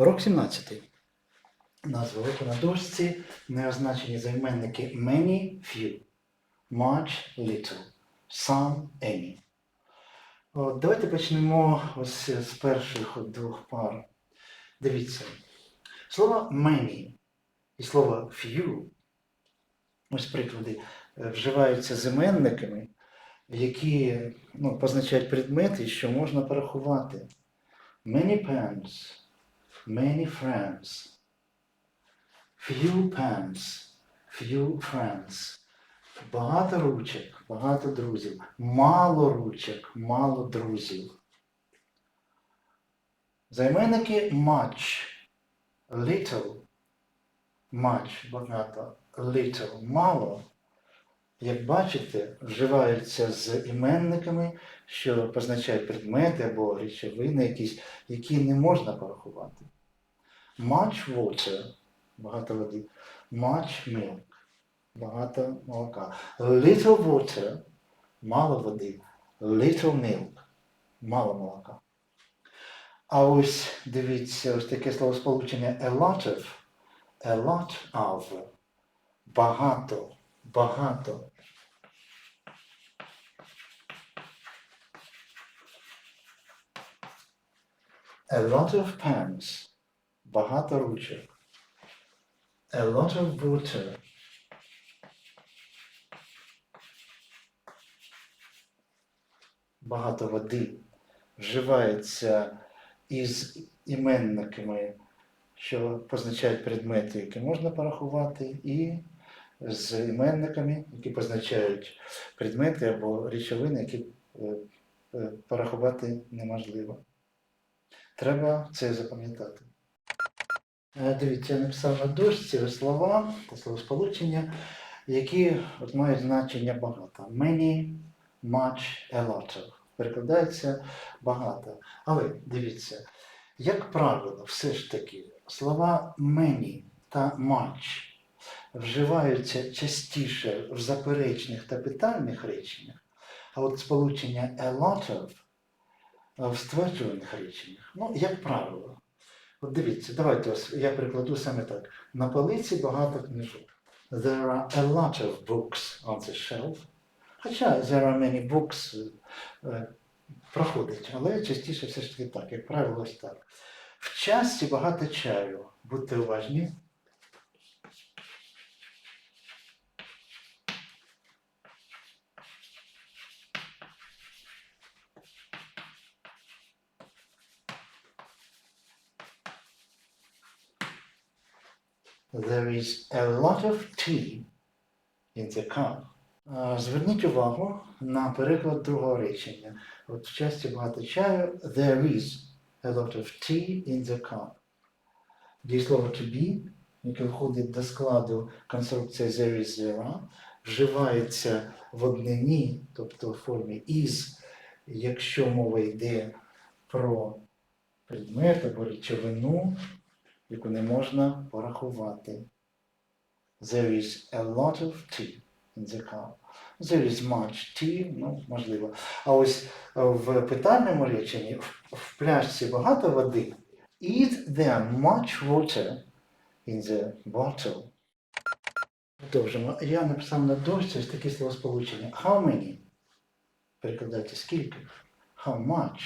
Урок 17. Назва уроку на дошці неозначені займенники many, few, much, little, some, any. От, давайте почнемо ось з перших двох пар. Дивіться. Слово many і слово few, ось приклади, е, вживаються займенниками, які ну, позначають предмети, що можна порахувати. Many pens, many friends, few pens, few friends. Багато ручок, багато друзів. Мало ручок, мало друзів. Займенники much, little, much, багато, little, мало. Як бачите, вживаються з іменниками, що позначають предмети або речовини якісь, які не можна порахувати. Much water багато води. Much milk багато молока. Little water мало води. Little milk мало молока. А ось дивіться, ось таке словосполучення a lot of. A lot of. Багато. Багато. A lot of pens. Багато ручок. A lot of water. Багато води вживається із іменниками, що позначають предмети, які можна порахувати, і з іменниками, які позначають предмети або речовини, які е, е, порахувати неможливо. Треба це запам'ятати. Е, Дивіться, я написав на дошці слова та словосполучення, які от мають значення багато. Many, much, a lot of. Перекладається багато. Але дивіться, як правило, все ж таки слова many та much вживаються частіше в заперечних та питальних реченнях, а от сполучення a lot of в стверджувальних реченнях, ну, як правило. От дивіться, давайте ось я прикладу саме так. На полиці багато книжок. There are a lot of books on the shelf. Хоча there are many books е, проходить, але частіше все ж таки так, як правило, ось так. В часті багато чаю. Будьте уважні. There is a lot of tea in the cup. Зверніть увагу на переклад другого речення. От в часті багато чаю there is a lot of tea in the cup. Дієслово to be, яке входить до складу конструкції there is there вживається в однині, тобто в формі is, якщо мова йде про предмет або речовину, яку не можна порахувати. There is a lot of tea in the cup. There is much tea, ну, можливо. А ось е, в питальному реченні в, пляшці багато води. Is there much water in the bottle? Продовжимо. Я написав на дошці ось таке словосполучення. How many? Перекладається скільки. How much?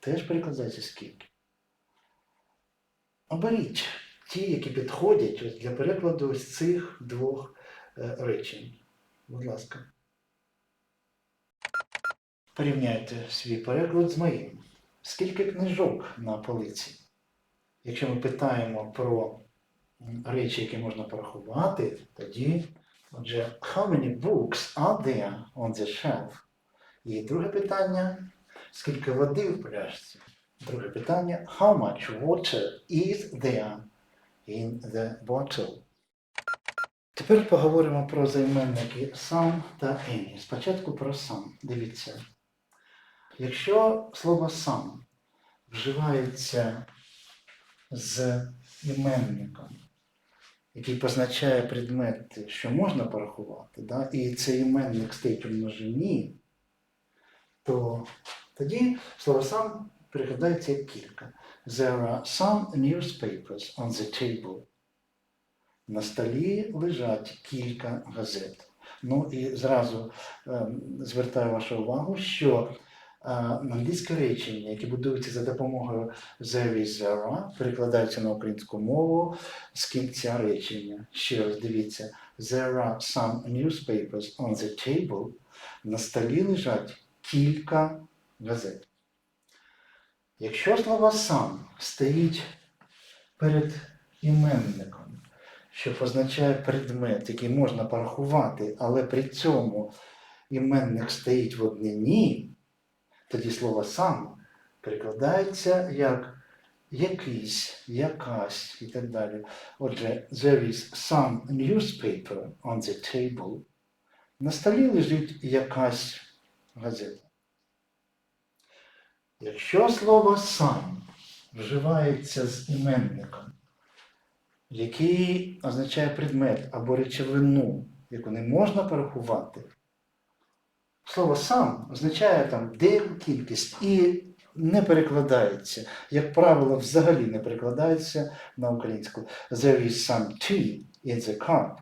Теж перекладається скільки. Оберіть ті, які підходять ось для перекладу ось цих двох е, речень. Будь ласка. Порівняйте свій переклад з моїм. Скільки книжок на полиці? Якщо ми питаємо про речі, які можна порахувати, тоді, отже, how many books are there on the shelf? І друге питання, скільки води в пляшці? Друге питання, how much water is there in the bottle? Тепер поговоримо про займенники some та any. Спочатку про some. Дивіться. Якщо слово some вживається з іменником, який позначає предмети, що можна порахувати, да, і цей іменник стоїть у множині, то тоді слово сам перекладається кілька. There are some newspapers on the table. На столі лежать кілька газет. Ну і зразу ем, звертаю вашу увагу, що е, англійське речення, які будуються за допомогою there is there are, перекладаються на українську мову з кінця речення. Ще раз дивіться, there are some newspapers on the table. На столі лежать кілька газет. Якщо слово сам стоїть перед іменником, що позначає предмет, який можна порахувати, але при цьому іменник стоїть в однині, тоді слово сам перекладається як якийсь, якась і так далі. Отже, there is some newspaper on the table. На столі лежить якась газета. Якщо слово сам вживається з іменником, який означає предмет або речовину, яку не можна порахувати, слово сам означає там деяку кількість і не перекладається. Як правило, взагалі не перекладається на українську. There is some tea in the cup.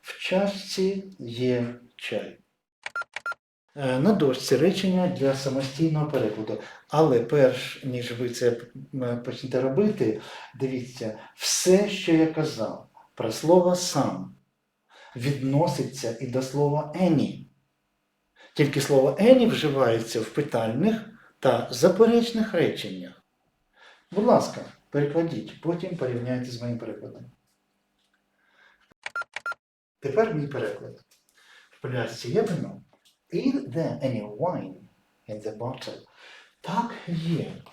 В чашці є чай. Е, На дошці речення для самостійного перекладу. Але перш ніж ви це почнете робити, дивіться, все, що я казав про слово сам, відноситься і до слова any. Тільки слово any вживається в питальних та заперечних реченнях. Будь ласка, перекладіть, потім порівняйте з моїм перекладом. Тепер мій переклад. В пляшці є вино. Is there any wine in the bottle? Так, є.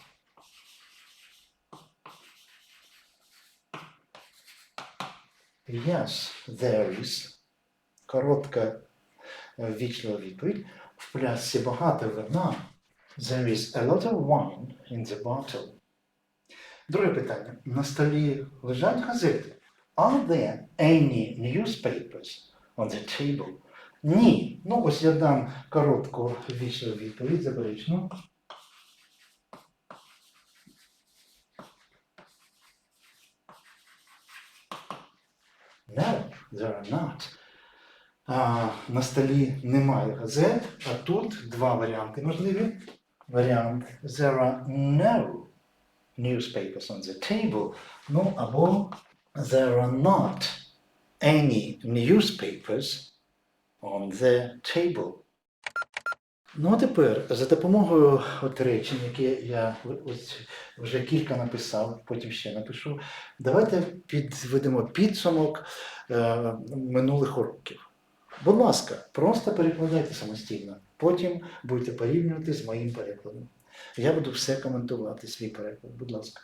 Yes, there is. Коротка е, вічлива відповідь. В пляшці багато вина. There is a lot of wine in the bottle. Друге питання. На столі лежать газети. Are there any newspapers on the table? Ні. Ну, ось я дам коротку вічну відповідь заперечну. No, there are not. А, на столі немає газет, а тут два варіанти можливі. Варіант There are no newspapers on the table. Ну, або There are not any newspapers on the table. Ну, а тепер за допомогою от речень, які я ось вже кілька написав, потім ще напишу, давайте підведемо підсумок е, минулих уроків. Будь ласка, просто перекладайте самостійно. Потім будете порівнювати з моїм перекладом. Я буду все коментувати, свій переклад. Будь ласка.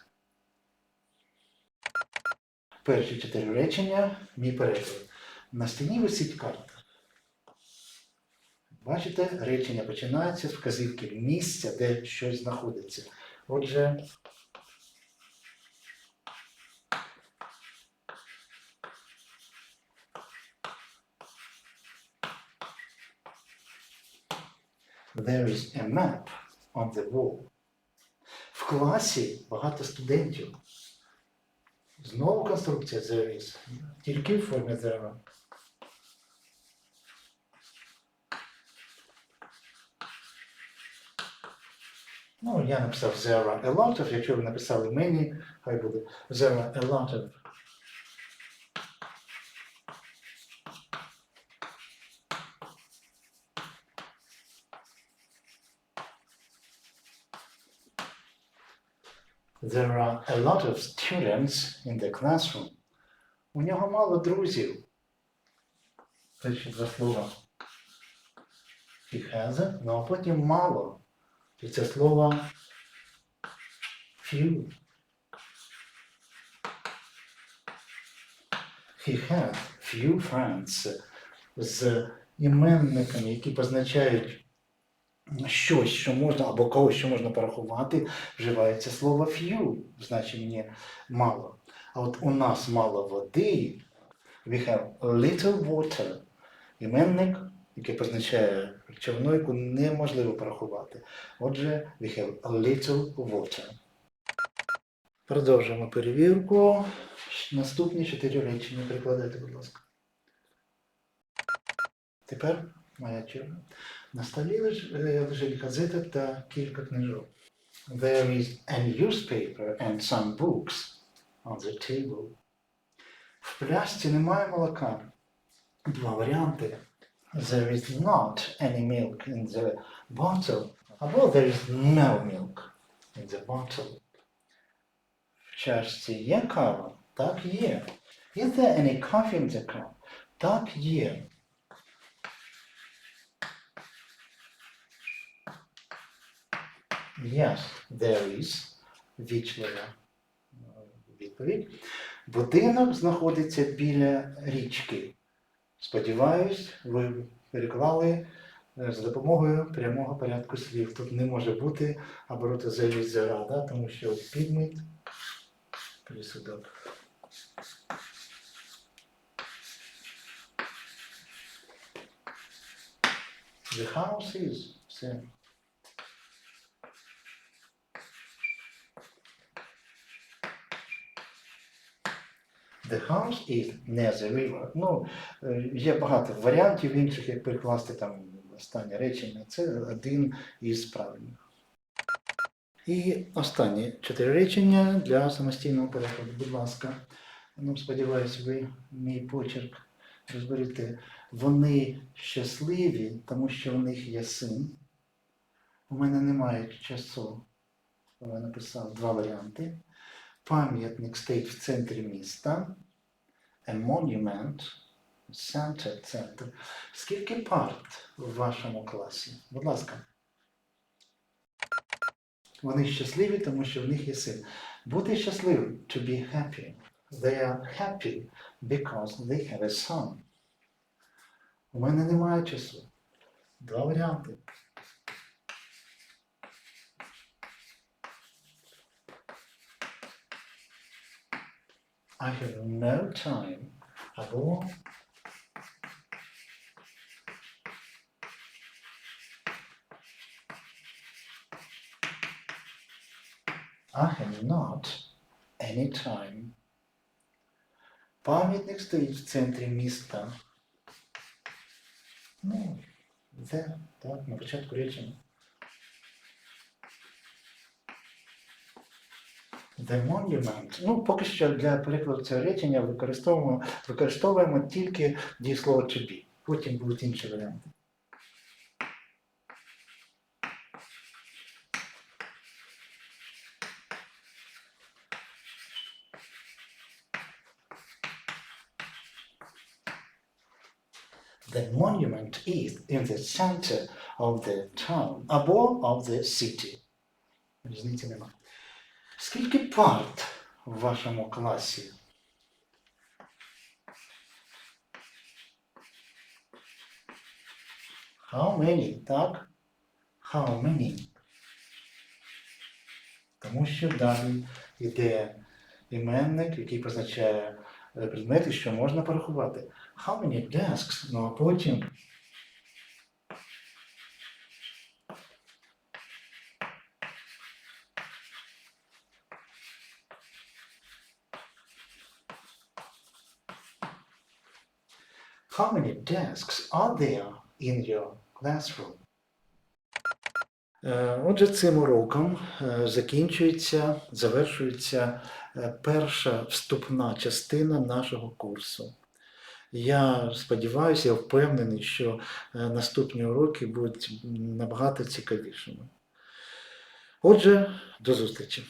Перші чотири речення, мій переклад. На стіні висить карта. Бачите, речення починається з вказівки місця, де щось знаходиться. Отже, there is a map on the wall. В класі багато студентів. Знову конструкція there is. Тільки в формі there Ну, я написав there are a lot of, якщо ви написали мені, хай буде there are a lot of. There are a lot of students in the classroom. У нього мало друзів. Перші два слова. He has, ну а потім мало. І це слово few. He had few friends з іменниками, які позначають щось, що можна, або когось, що можна порахувати, вживається слово few в значенні мало. А от у нас мало води, we have little water. Іменник, який позначає речовину, яку неможливо порахувати. Отже, we have a little water. Продовжуємо перевірку. Наступні чотири речення прикладайте, будь ласка. Тепер моя черга. На столі е, лежить газета та кілька книжок. There is a newspaper and some books on the table. В пляшці немає молока. Два варіанти. There is not any milk in the bottle. Або there is no milk in the bottle. В чашці є кава? Так, є. Is there any coffee in the cup? Так, є. Yes, there is. Вічлива е, відповідь. Будинок знаходиться біля річки. Сподіваюсь, ви переклали е, за допомогою прямого порядку слів. Тут не може бути обороти залізера, да? тому що підмит присудок. The house is. Все. The house is near the river. Ну, е, є багато варіантів інших, як перекласти там останнє речення. Це один із правильних. І останні чотири речення для самостійного перекладу. Будь ласка. Ну, сподіваюся, ви мій почерк розберете. Вони щасливі, тому що у них є син. У мене немає часу. Я написав два варіанти. Пам'ятник стоїть в центрі міста. A monument, center, центр. Скільки парт в вашому класі? Будь ласка. Вони щасливі, тому що в них є син. Бути щасливим to be happy. They are happy because they have a son. У мене немає часу. Два варіанти. I have no time. Або I have not any time. Пам'ятник стоїть в центрі міста. Ну, де, так, на початку речення. Monument. Ну, поки що для перекладу цього речення використовуємо, використовуємо тільки дієслово to be. Потім будуть інші варіанти. The monument is in the center of the town або of the city. Різниці немає. Скільки парт в вашому класі? How many, так? How many? Тому що далі йде іменник, який позначає е, предмети, що можна порахувати. How many desks? Ну а потім How many desks are there in your classroom? Е, Отже, цим уроком е, закінчується, завершується е, перша вступна частина нашого курсу. Я сподіваюся, я впевнений, що наступні уроки будуть набагато цікавішими. Отже, до зустрічі!